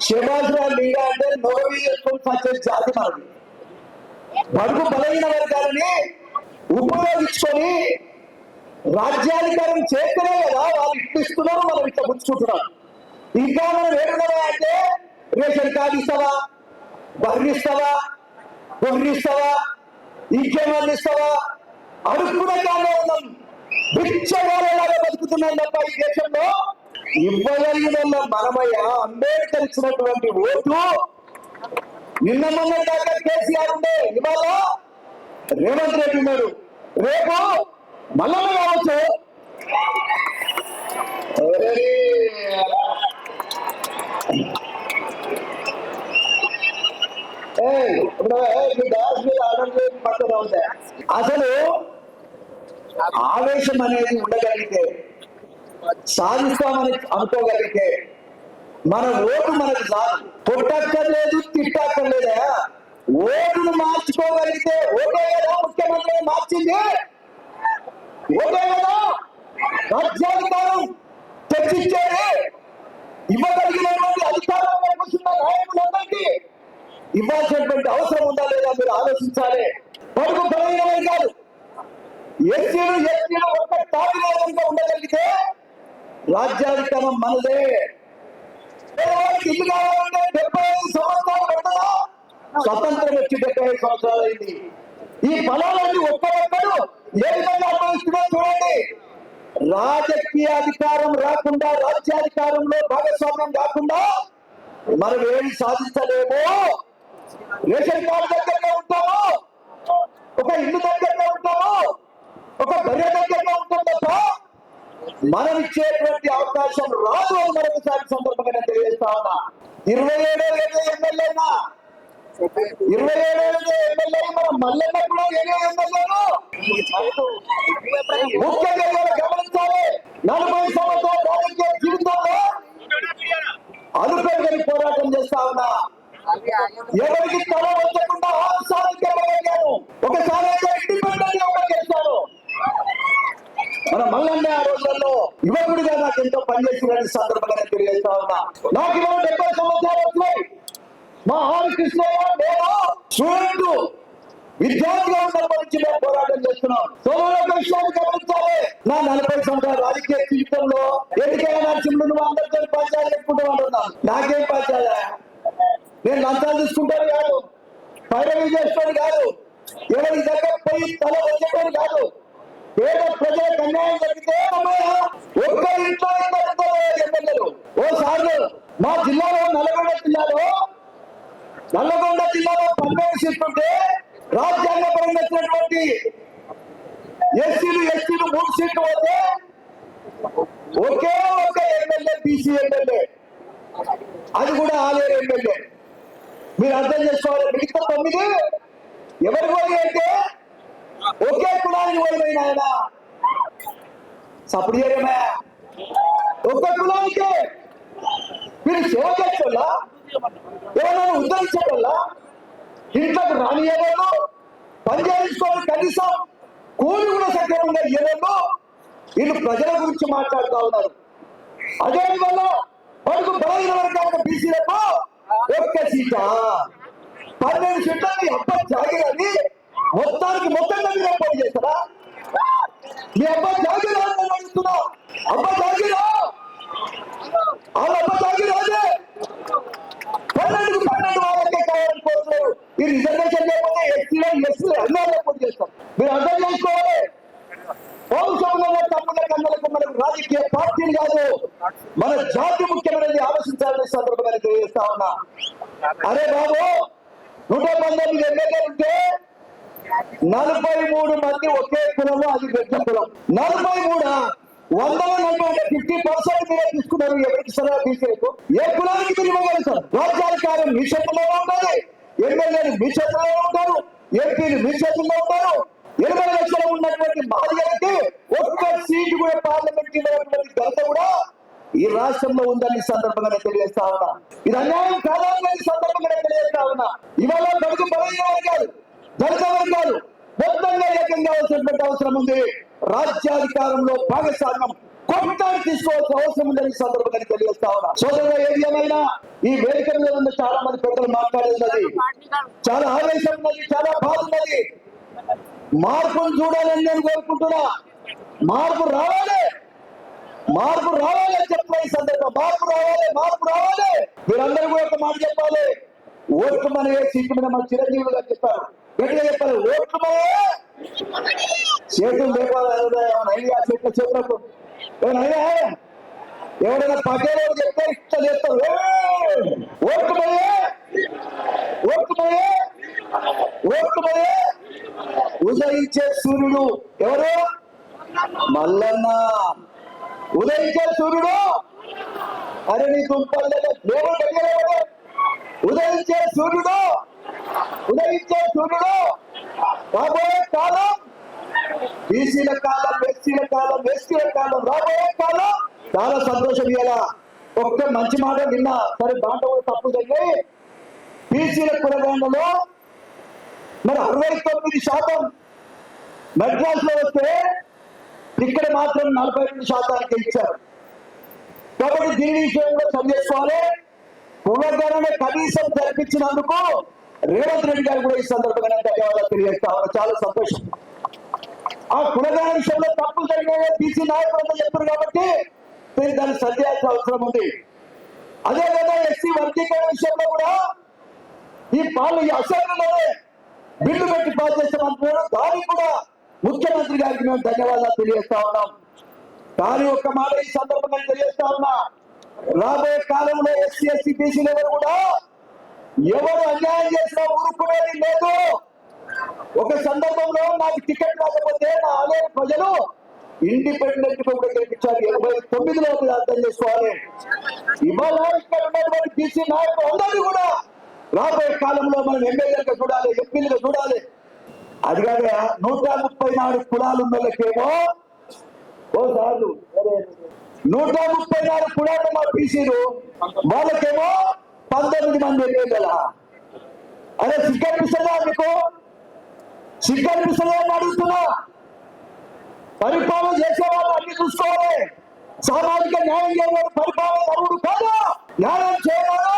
శివాజీరావు లీడా అంటే నోవి చేసుకొని పచ్చే జాతి మనది. బడుగు బలహీన వర్గాలని ఉపయోగించుకొని రాజ్యాధికారం చేస్తేనే కదా వాళ్ళు ఇప్పిస్తున్నారు మనం ఇట్లా పుచ్చుకుంటున్నాం ఇంకా మనం ఏడున్నారా అంటే రేషన్ కార్డు ఇస్తావా? వర్ణిస్తావా ఇస్తావా? గొర్రె ఇస్తావా? ఇంకేమన్నా ఇస్తావా? అడుక్కునే కాలంలో ఉన్నాం బిచ్చగాళ్ళలాగా బతుకుతున్నాం తప్ప ఈ దేశంలో ఇవ్వగలిగిన మనమయ్య అంబేద్కర్ ఇచ్చినటువంటి ఓటు నిన్న మొన్న దాకా కేసీఆర్ ఉండే. ఇవాళ రేవంత్ రెడ్డి ఉన్నాడు రేపు మళ్ళీ కావచ్చు. అసలు ఆవేశం అనేది ఉండగలిగితే సాధిస్తామని అనుకోగలిగితే మన ఓటు మనకు చాలు. పుట్టక్కర్లేదు తిట్టక్కర్లేదా? ఓటును మార్చుకోగలిగితే ఓటే కదా ముఖ్యమంత్రి మార్చింది. ఓటే కదా రాజ్యాధికారం తెచ్చిచ్చేది. ఇవ్వగలిగినటువంటి అధికారం కూర్చున్న నాయకులందరికీ ఇవ్వాల్సినటువంటి అవసరం ఉందా లేదా మీరు ఆలోచించాలి. పడుకు బలమైన కాదు. ఎస్సీలు ఎస్టీలు ఒక్క తాగిలేదంగా ఉండగలిగితే రాజ్యాధికారం మనదే. ఇల్లు కావాలంటే డెబ్బై ఐదు సంవత్సరాలు పడుతుందా స్వతంత్రం వచ్చి డెబ్బై ఐదు సంవత్సరాలు అయింది. ఈ ఫలాలన్నీ ఒక్కొక్కడు ఏ విధంగా అనుభవిస్తుందో చూడండి. రాజకీయ అధికారం రాకుండా రాజ్యాధికారంలో భాగస్వామ్యం కాకుండా మనం ఏమి సాధించలేము? రేషన్ కార్డు దగ్గరగా ఉంటాము? ఒక ఇల్లు దగ్గరగా ఉంటాము? ఒక బర్రె దగ్గరగా ఉంటాము? మనం ఇచ్చేటువంటి అవకాశం రాదు అని మరొకసారి సందర్భంగా తెలియజేస్తా ఉన్నా. ఇరవై ఏడో ఏదో ఎమ్మెల్యేనా ఇరవై ఏడో ఏదో ఎమ్మెల్యే మనం మల్లెన్న కూడా ఏదో ఎమ్మెల్యేను ముఖ్యంగా గమనించాలి. నలభై సంవత్సరాల రాజకీయ జీవితంలో అలుపెరుగని పోరాటం చేస్తా ఉన్నా. ఎవరికి తల వచ్చకుండా సాధించగలిగాను ఒకసారి అయితే ఇండిపెండెంట్గా గెలిచాను మన మల్లన్న ఆ రోజుల్లో యువకుడిగా నాకు ఎంతో పనిచేసిన సందర్భంగా నేను తెలియజేస్తా ఉన్నా. నాకు ఇవాళ డెబ్బై సంవత్సరాలు వచ్చినాయి. మా ఆరు కృష్ణయ్య నేను స్టూడెంట్ విద్యార్థిగా ఉన్నప్పటి నుంచి మేము పోరాటం చేస్తున్నాం. సోమవారం విషయాన్ని గమనించాలి. నా నలభై సంవత్సరాల రాజకీయ జీవితంలో ఎన్నికైన నరసింహుడు నువ్వు అందరితో పంచాయతీ చెప్పుకుంటూ ఉంటున్నాను నాకేం పంచాయా నేను లంచాలు తీసుకుంటాను కాదు. పైరవి చేస్తాను కాదు. ఎవరికి దగ్గర పోయి తల వచ్చేటోడు కాదు. పేద ప్రజలకు అన్యాయం జరిగితే ఒక్క ఇంట్లో ఎమ్మెల్యేలు. ఓ సార్లు మా జిల్లాలో నల్గొండ జిల్లాలో నల్లగొండ జిల్లాలో పన్నెండు సీట్లు ఉంటే రాజ్యాంగపరంగా వచ్చినటువంటి ఎస్సీలు ఎస్టీలు మూడు సీట్లు పోతే ఒకే ఒక ఎమ్మెల్యే బీసీ ఎమ్మెల్యే. అది కూడా ఆలేరు ఎమ్మెల్యే. మీరు అర్థం చేసుకోవాలి మిగతా తొమ్మిది ఎవరు పోయి అంటే ఒకే కులానికి ఓడిపోయిన ఆయన సప్పుడు చేయడమే. ఒక్క కులానికి. మీరు సేవ చేసేవాళ్ళ ఏమైనా ఉద్ధరించేవాళ్ళ ఇంట్లోకి రానియలేదు పని చేయించుకోవాలి కనీసం కూలి కూడా సక్రమంగా ఇవ్వలేదు వీళ్ళు ప్రజల గురించి మాట్లాడుతూ ఉన్నారు. అదే వల్ల వాళ్ళకు బలహీన వర్గాలకు బీసీలకు ఒక్క సీట? పన్నెండు సీట్లని అబ్బ జాగిరని మొత్తానికి మొత్తంగా మీరు ఏర్పాటు చేస్తారా? మీ అబ్బాయి జాగిరా అని నేను అడుగుతున్నా అబ్బ జాగిరా వాళ్ళ అబ్బ జాగిరా పన్నెండు పన్నెండు వాళ్ళకే కావాలని కోరుతున్నారు ఈ రిజర్వేషన్ లేకపోతే ఎస్సీలో ఎస్సీలో అన్నీ ఏర్పాటు చేస్తాం మీరు అర్థం చేసుకోవాలి. పౌరుషంలో తప్పుల కన్నులకు మనకు రాజకీయ పార్టీలు కాదు. మన జాతి ముఖ్యమైనది ఆలోచించాలని సందర్భంగా తెలియజేస్తా ఉన్నా. అరే బాబు నూట పంతొమ్మిది ఎమ్మెల్యేలు ఉంటే నలభై మూడు మంది ఒకే కులంలో అది పెద్ద కులం. నలభై మూడు వందల నలభై ఫిఫ్టీ పర్సెంట్ మీరే తీసుకున్నారు ఎవరికి సరే బీసీలకు ఏ కులానికి మీరు ఇవ్వగలరు సార్ రాజ్యాధికారం మీ చేతుల్లో ఉండాలి. ఎమ్మెల్యేలు మీ చేతుల్లో ఉంటారు ఎంపీలు మీ చేతుల్లో ఉంటారు. ఇరవై లక్షల ఉన్నటువంటి బాధ్యతకి ఒక్క సీటు కూడా పార్లమెంట్ ఇవ్వనటువంటి ఘనత కూడా ఈ రాష్ట్రంలో ఉందని ఈ సందర్భంగా తెలియజేస్తా ఉన్నా. ఇది అన్యాయం కాదని ఈ సందర్భంగా తెలియజేస్తా ఉన్నా. ఇవాళ బడుగు బలైన కాదు. దళిత వర్గాలు మొత్తంగా ఏకం కావాల్సినటువంటి అవసరం ఉంది. రాజ్యాధికారంలో భాగస్వామ్యం కొట్టాడు తీసుకోవాల్సిన అవసరం ఉందని సందర్భంగా తెలియజేస్తా ఉన్నా. సోదరుగా ఏది ఏమైనా ఈ వేదిక మీద ఉన్న చాలా మంది పెద్దలు మాట్లాడేది చాలా ఆవేశం ఉన్నది చాలా బాధ ఉన్నది. మార్పును చూడాలని నేను కోరుకుంటున్నా. మార్పు రావాలి. మార్పు రావాలి అని చెప్తున్నా ఈ సందర్భం. మార్పు రావాలి మార్పు రావాలి. మీరందరూ కూడా ఒక మాట చెప్పాలి. ఓట్లు మన సీటు మీద మన చిరంజీవులు గారు చెప్పారు. గట్టిగా చెప్పాలి. ఓట్లు చేతులు లేపాలి ఐడియా చేతుల చేతులకు ఏమన్నా ఎవరైనా పక్కన చెప్తే ఇష్టం చేస్తారు ఓట్లు పోయే! ఓట్లు పోయే! ఓట్లు పోయే! ఉదయించే సూర్యుడు ఎవరు? మల్లన్న. ఉదయించే సూర్యుడు? అరే నీ దుంపలు దేవుడు దగ్గర ఉదయించే సూర్యుడు? ఉదయించే సూర్యుడు రాబోయే కాలం బీసీల కాలం ఎస్సీల కాలం ఎస్టీల కాలం రాబోయే కాలం చాలా సంతోషం ఇలా ఒక్క మంచి మాట నిన్న సరే దాంట్లో కూడా తప్పు జరిగి బీసీల కులగాండలో మరి అరవై తొమ్మిది శాతం మెడ్రాస్లో వస్తే ఇక్కడ మాత్రం నలభై రెండు శాతానికి ఇచ్చారు. కాబట్టి దీని విషయంలో సరి చేసుకోవాలి. పునర్గణన కనీసం జరిపించినందుకు రేవంత్ రెడ్డి గారు కూడా ఈ సందర్భంగా ధన్యవాదాలు తెలియజేస్తా చాలా సంతోషం. ఆ కులగణ విషయంలో తప్పులు జరిగాయో టీసీ నాయకులంతా చెప్తారు కాబట్టి మీరు దాన్ని సరిచేయాల్సిన అవసరం ఉంది. అదే విధంగా ఎస్సీ వర్గీకరణ విషయంలో కూడా ఈ పాలు ఈ అసెంబ్లీలోనే బిల్లు పెట్టి పాస్ చేస్తామంటున్నారు దానికి కూడా ముఖ్యమంత్రి గారికి మేము ధన్యవాదాలు తెలియజేస్తా ఉన్నాం. కానీ ఒక్క మాట ఈ సందర్భంగా తెలియజేస్తా ఉన్నా. రాబోయే కాలంలో ఎస్సీ ఎస్సీ బీసీలు ఎవరు కూడా ఎవరు అన్యాయం చేసినా ఊరుకునేది లేదు. ఒక సందర్భంలో నాకు టికెట్ రాకపోతే నా ఆలయ ప్రజలు ఇండిపెండెంట్గా కూడా గెలిపించారు ఎనభై తొమ్మిదిలో మీరు అర్థం చేసుకోవాలి. ఇవాళ ఇక్కడ ఉన్నటువంటి బీసీ నాయకులు అందరూ కూడా రాబోయే కాలంలో మనం ఎమ్మెల్యేలుగా చూడాలి ఎంపీలుగా చూడాలి. అది కాక నూట ముప్పై నాలుగు కులాలు ఉన్న వాళ్ళకేమో ఓ సార్లు. నూట ముప్పై నాలుగు కులాలు మా బీసీలు వాళ్ళకేమో పంతొమ్మిది మంది ఎమ్మెల్యేల? అదే సిగ్గనిపిస్తుందా మీకు? సిగ్గనిపిస్తుందా అని అడుగుతున్నా. పరిపాలన చేసేవాళ్ళు అన్ని చూసుకోవాలి. సామాజిక న్యాయం చేయవాడు పరిపాలన అరుడు కాదు. న్యాయం చేయవాడు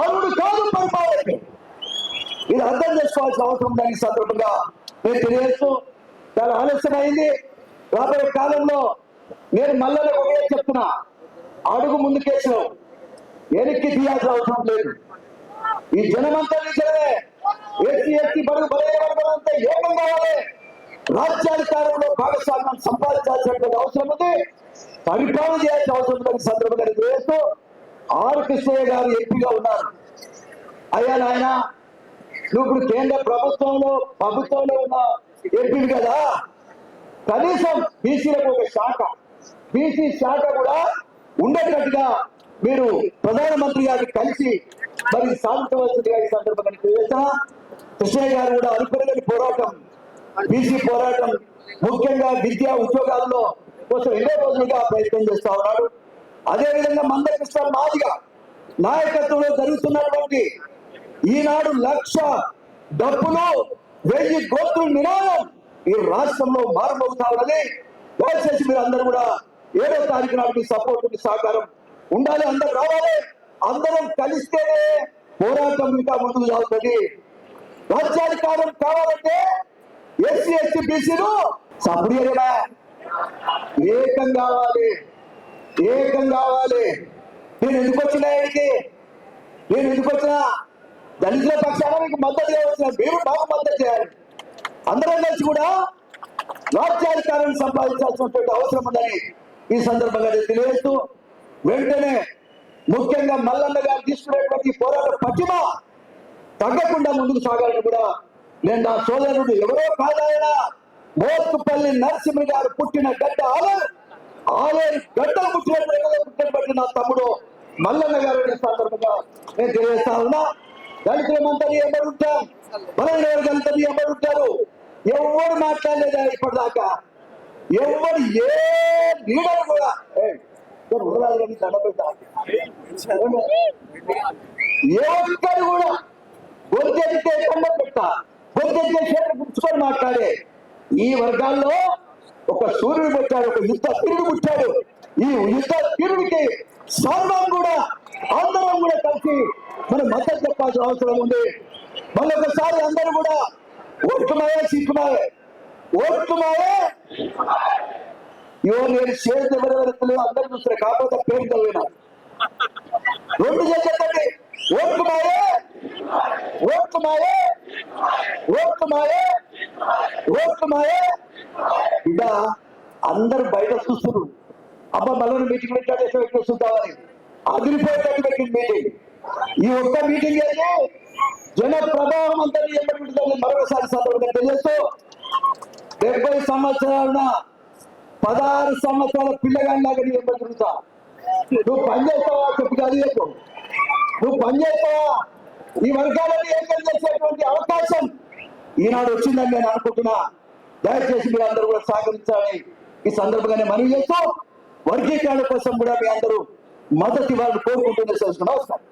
అరుడు కాదు పరిపాలనకి ఇది అర్థం చేసుకోవాల్సిన అవసరం ఉందని ఈ సందర్భంగా? నేను తెలియజేస్తూ చాలా ఆలస్యం అయింది. రాబోయే కాలంలో నేను మళ్ళీ ఒకటే చెప్తున్నా. అడుగు ముందుకేసావు వెనక్కి తీయాల్సిన అవసరం లేదు. ఈ జనమంతా నిజమే ఎస్సీ ఎస్టీ బడుగు బలైన ఏకం కావాలి. రాజ్యాధికారంలో భాగస్వామ్యం సంపాదించాల్సినటువంటి అవసరం ఉంది. పరిపాలన చేయాల్సిన అవసరం ఉందని సందర్భంగా చేస్తూ తెలియజేస్తూ ఆర్ కృష్ణయ్య గారు ఎంపీగా ఉన్నారు. అయ్యా నాయన నువ్వు ఇప్పుడు కేంద్ర ప్రభుత్వంలో ప్రభుత్వంలో ఉన్న ఎంపీలు కదా. కనీసం బీసీలకు ఒక శాఖ బీసీ శాఖ కూడా ఉండేటట్టుగా మీరు ప్రధానమంత్రి గారిని కలిసి మరి సాధించవలసిందిగా ఈ సందర్భంగా నేను తెలియజేస్తున్నా. కృష్ణయ్య గారు కూడా అనుకునే పోరాటం బీసీ పోరాటం ముఖ్యంగా విద్యా ఉద్యోగాల్లో కోసం ఎన్నో రోజులుగా ప్రయత్నం చేస్తా ఉన్నాడు. అదేవిధంగా మందకృష్ణ మాదిగా నాయకత్వంలో జరుగుతున్నటువంటి ఈనాడు లక్ష డబ్బులు వెయ్యి గోత్రుల నినాదం ఈ రాష్ట్రంలో మారుమవుతా ఉన్నది దయచేసి మీరు అందరూ కూడా ఏడో తారీఖు నాటి సపోర్ట్ సహకారం ఉండాలి అందరు రావాలి. అందరం కలిస్తేనే పోరాటం ఇంకా ముందుకు సాగుతుంది. రాజ్యాధికారం కావాలంటే ఎస్సీ ఎస్టీ బీసీలు సప్పుడు ఏకం కావాలి. ఏకం కావాలి. నేను ఎందుకు వచ్చినా ఇక్కడికి నేను ఎందుకు వచ్చినా? దళితుల పక్షాన మీకు మద్దతు చేయవలసిన మీరు మాకు మద్దతు చేయాలి అందరం కలిసి కూడా రాజ్యాధికారాన్ని సంపాదించాల్సినటువంటి అవసరం ఉందని ఈ సందర్భంగా తెలియజేస్తూ వెంటనే ముఖ్యంగా మల్లన్న గారు తీసుకునేటువంటి పోరాట పటిమ తగ్గకుండా ముందుకు సాగాలని కూడా నేను నా సోదరుడు ఎవరో కాదాయన మోత్కుపల్లి నరసింహ గారు పుట్టిన గడ్డ ఆలర్ ఆలర్ గడ్డలు పుట్టినటువంటి నా తమ్ముడు మల్లన్న గారు అనే సందర్భంగా నేను తెలియజేస్తా ఉన్నా. దళితులమంతా ఎవరుంటాం బలైన వర్గాలంతా ఎవరుంటారు ఎవరు మాట్లాడలేదా ఇప్పటిదాకా? ఎవరు ఏ లీడర్ కూడా? ఏయ్, ఏ ఒక్కరు కూడా గొంతెత్తితే దండ పెట్ట గొంతెత్తితే చేతులు పుచ్చుకొని మాట్లాడే ఈ వర్గాల్లో ఒక సూర్యుడు పుట్టాడు ఒక యుద్ధ వీరుడు పుట్టాడు ఈ యుద్ధ వీరుడికి సర్వం కూడా అందరం కూడా కలిసి మనం మద్దతు చెప్పాల్సిన అవసరం ఉంది మళ్ళొకసారి అందరూ కూడా ఓట్లుమాయే సీట్లుమాయే ఓట్లుమాయే ఇవో నేను చేతి ఎవరెవరు అందరు చూస్తారు కాకపోతే పేరు చదివినా రెండు చేసేటండి. ఓట్లు మాయే. ఓట్లు మాయే. ఓట్లు మాయే. ఓట్లు మాయే. ఇక అందరు బయట చూస్తున్నారు. అమ్మ మళ్ళీ మీటింగ్ పెట్టాడు ఎట్లా పెట్టిన చూద్దామని. అదిరిపోయేటట్టు పెట్టింది మీటింగ్ ఈ ఒక్క మీటింగ్ అయితే జన ప్రభావం అంతా ఏర్పడుతుందని మరొకసారి సందర్భంగా తెలియజేస్తూ డెబ్బై సంవత్సరాల పదహారు సంవత్సరాల పిల్లగాడిలాగా నేను ఎప్పుడు తిరుగుతా. నువ్వు పని చేస్తావా? చెప్పు చదివేకు నువ్వు పని చేస్తావా? ఈ వర్గాలను ఏకం చేసేటువంటి అవకాశం? ఈనాడు వచ్చిందని నేను అనుకుంటున్నా. దయచేసి మీరు అందరూ కూడా సహకరించాలని ఈ సందర్భంగానే మనవి చేస్తూ వర్గీకరణ కోసం కూడా మీ అందరూ మద్దతు ఇవ్వాలని కోరుకుంటూనే తెలుసుకున్నా వస్తాను